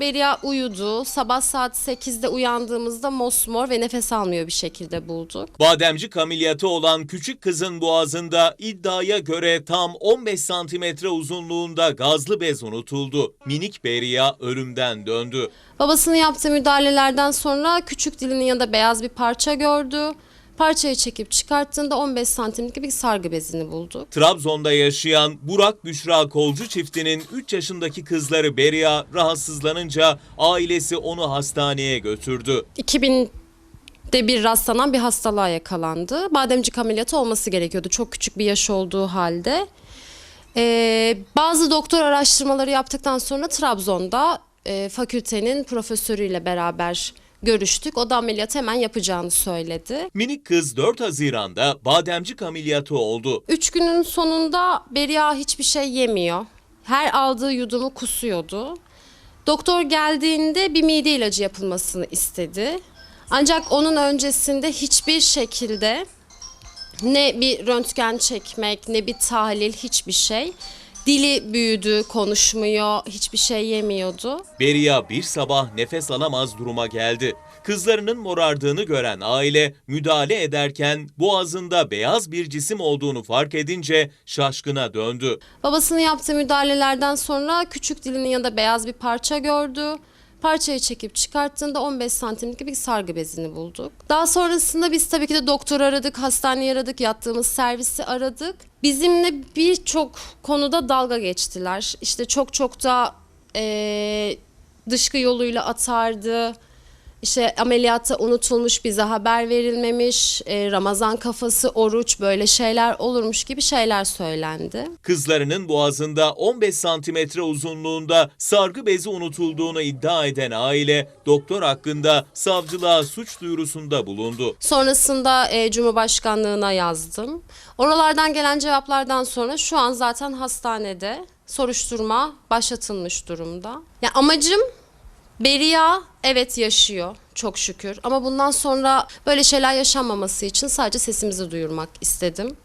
Beria uyudu. Sabah saat 8'de uyandığımızda mosmor ve nefes almıyor bir şekilde bulduk. Bademcik ameliyatı olan küçük kızın boğazında iddiaya göre tam 15 santimetre uzunluğunda gazlı bez unutuldu. Minik Beria ölümden döndü. Babasının yaptığı müdahalelerden sonra küçük dilinin yanında beyaz bir parça gördü. Parçayı çekip çıkarttığında 15 santimlik bir sargı bezini bulduk. Trabzon'da yaşayan Burak Büşra Kolcu çiftinin 3 yaşındaki kızları Beria rahatsızlanınca ailesi onu hastaneye götürdü. 2000'de bir rastlanan bir hastalığa yakalandı. Bademcik ameliyatı olması gerekiyordu çok küçük bir yaş olduğu halde. Ee, bazı doktor araştırmaları yaptıktan sonra Trabzon'da e, fakültenin profesörüyle beraber görüştük. O da ameliyatı hemen yapacağını söyledi. Minik kız 4 Haziran'da bademcik ameliyatı oldu. Üç günün sonunda Beria hiçbir şey yemiyor. Her aldığı yudumu kusuyordu. Doktor geldiğinde bir mide ilacı yapılmasını istedi. Ancak onun öncesinde hiçbir şekilde ne bir röntgen çekmek ne bir tahlil hiçbir şey. Dili büyüdü, konuşmuyor, hiçbir şey yemiyordu. Beria bir sabah nefes alamaz duruma geldi. Kızlarının morardığını gören aile müdahale ederken boğazında beyaz bir cisim olduğunu fark edince şaşkına döndü. Babasının yaptığı müdahalelerden sonra küçük dilinin yanında beyaz bir parça gördü. Parçayı çekip çıkarttığında 15 santimlik bir sargı bezini bulduk. Daha sonrasında biz tabii ki de doktor aradık, hastaneyi aradık, yattığımız servisi aradık. Bizimle birçok konuda dalga geçtiler. İşte çok çok da eee, dışkı yoluyla atardı. İşte ameliyatta unutulmuş, bize haber verilmemiş, eee, Ramazan kafası, oruç böyle şeyler olurmuş gibi şeyler söylendi. Kızlarının boğazında 15 santimetre uzunluğunda sargı bezi unutulduğunu iddia eden aile doktor hakkında savcılığa suç duyurusunda bulundu. Sonrasında e, Cumhurbaşkanlığına yazdım. Oralardan gelen cevaplardan sonra şu an zaten hastanede soruşturma başlatılmış durumda. Ya amacım Beria evet yaşıyor çok şükür ama bundan sonra böyle şeyler yaşanmaması için sadece sesimizi duyurmak istedim.